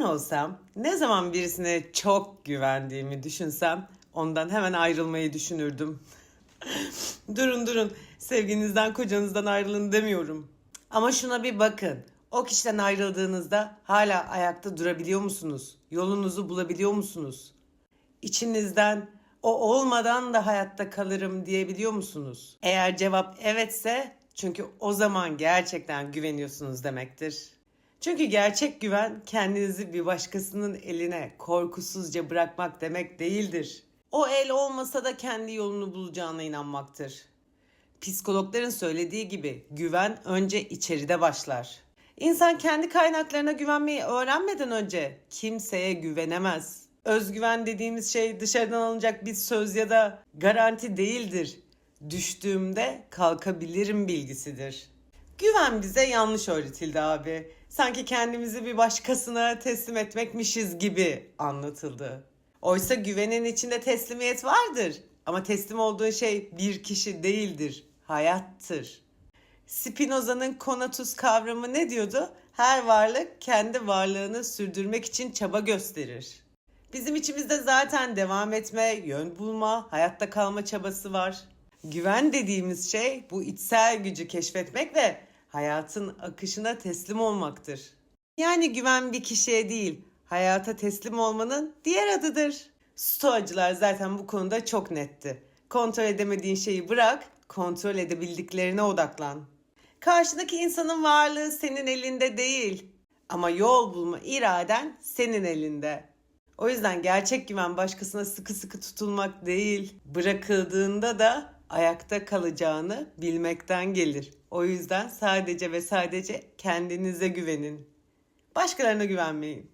Ben olsam ne zaman birisine çok güvendiğimi düşünsem ondan hemen ayrılmayı düşünürdüm. durun durun sevginizden kocanızdan ayrılın demiyorum. Ama şuna bir bakın. O kişiden ayrıldığınızda hala ayakta durabiliyor musunuz? Yolunuzu bulabiliyor musunuz? İçinizden o olmadan da hayatta kalırım diyebiliyor musunuz? Eğer cevap evetse çünkü o zaman gerçekten güveniyorsunuz demektir. Çünkü gerçek güven kendinizi bir başkasının eline korkusuzca bırakmak demek değildir. O el olmasa da kendi yolunu bulacağına inanmaktır. Psikologların söylediği gibi güven önce içeride başlar. İnsan kendi kaynaklarına güvenmeyi öğrenmeden önce kimseye güvenemez. Özgüven dediğimiz şey dışarıdan alınacak bir söz ya da garanti değildir. Düştüğümde kalkabilirim bilgisidir. Güven bize yanlış öğretildi abi. Sanki kendimizi bir başkasına teslim etmekmişiz gibi anlatıldı. Oysa güvenin içinde teslimiyet vardır. Ama teslim olduğun şey bir kişi değildir, hayattır. Spinoza'nın konatus kavramı ne diyordu? Her varlık kendi varlığını sürdürmek için çaba gösterir. Bizim içimizde zaten devam etme, yön bulma, hayatta kalma çabası var. Güven dediğimiz şey bu içsel gücü keşfetmek ve hayatın akışına teslim olmaktır. Yani güven bir kişiye değil, hayata teslim olmanın diğer adıdır. Stoacılar zaten bu konuda çok netti. Kontrol edemediğin şeyi bırak, kontrol edebildiklerine odaklan. Karşındaki insanın varlığı senin elinde değil. Ama yol bulma iraden senin elinde. O yüzden gerçek güven başkasına sıkı sıkı tutulmak değil, bırakıldığında da ayakta kalacağını bilmekten gelir. O yüzden sadece ve sadece kendinize güvenin. Başkalarına güvenmeyin.